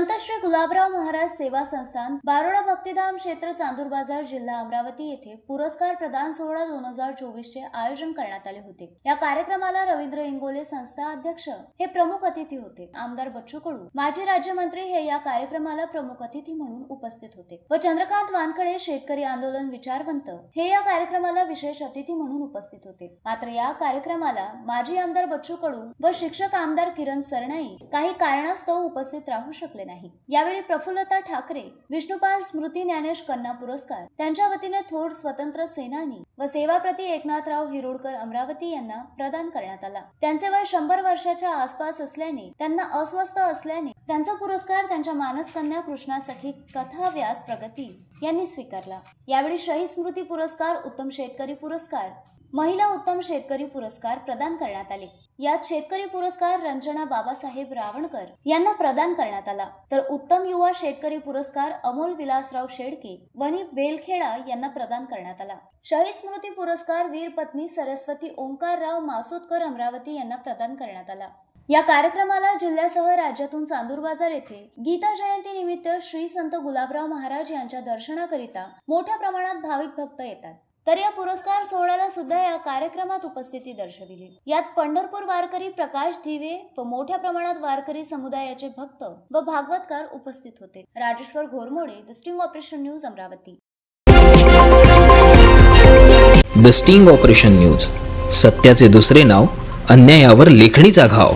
गुलाबराव महाराज सेवा संस्थान बारोडा भक्तिधाम क्षेत्र चांदूर बाजार जिल्हा अमरावती येथे पुरस्कार प्रदान सोहळा दोन हजार चोवीस चे आयोजन करण्यात आले होते. या कार्यक्रमाला रवींद्र इंगोले संस्था अध्यक्ष हे प्रमुख अतिथी होते. आमदार बच्चू कडू माजी राज्यमंत्री हे या कार्यक्रमाला प्रमुख अतिथी म्हणून उपस्थित होते व चंद्रकांत वानखडे शेतकरी आंदोलन विचारवंत हे या कार्यक्रमाला विशेष अतिथी म्हणून उपस्थित होते. मात्र या कार्यक्रमाला माजी आमदार बच्चू कडू व शिक्षक आमदार किरण सरनाई काही कारणास्तव उपस्थित राहू शकले नाही. यावेळी प्रफुल्लता ठाकरे विष्णुपाल स्मृती ज्ञानेश कन्या पुरस्कार त्यांच्या वतीने थोर स्वतंत्र सेनानी व सेवाप्रती एकनाथराव हिरोडकर अमरावती यांना प्रदान करण्यात आला. त्यांचे वय शंभर वर्षाच्या आसपास असल्याने त्यांना अस्वस्थ असल्याने त्यांचा पुरस्कार त्यांच्या मानसकन्या कृष्णा सखी कथा व्यास प्रगती यांनी स्वीकारला. यावेळी शहीद स्मृती पुरस्कार उत्तम शेतकरी पुरस्कार महिला उत्तम शेतकरी पुरस्कार प्रदान करण्यात आले. यात शेतकरी पुरस्कार रंजना बाबासाहेब रावणकर यांना प्रदान करण्यात आला. तर उत्तम युवा शेतकरी पुरस्कार अमोल विलासराव शेडके वनी बेलखेडा यांना प्रदान करण्यात आला. शहीद स्मृती पुरस्कार वीर पत्नी सरस्वती ओंकारराव मासोदकर अमरावती यांना प्रदान करण्यात आला. या कार्यक्रमाला जिल्ह्यासह राज्यातून चांदूर बाजार येथे गीता जयंती निमित्त श्री संत गुलाबराव महाराज यांच्या दर्शनाकरिता मोठ्या प्रमाणात भाविक भक्त येतात. तर या पुरस्कार सोहळ्याला सुद्धा या कार्यक्रमात उपस्थिती दर्शविली. यात पंढरपूर वारकरी प्रकाश दिवे व मोठ्या प्रमाणात वारकरी समुदायाचे भक्त व भागवतकार उपस्थित होते. Rajeshwar Ghormode the sting operation news Amravati. The sting operation news. सत्याचे दुसरे नाव अन्यायावर लेखणीचा घाव.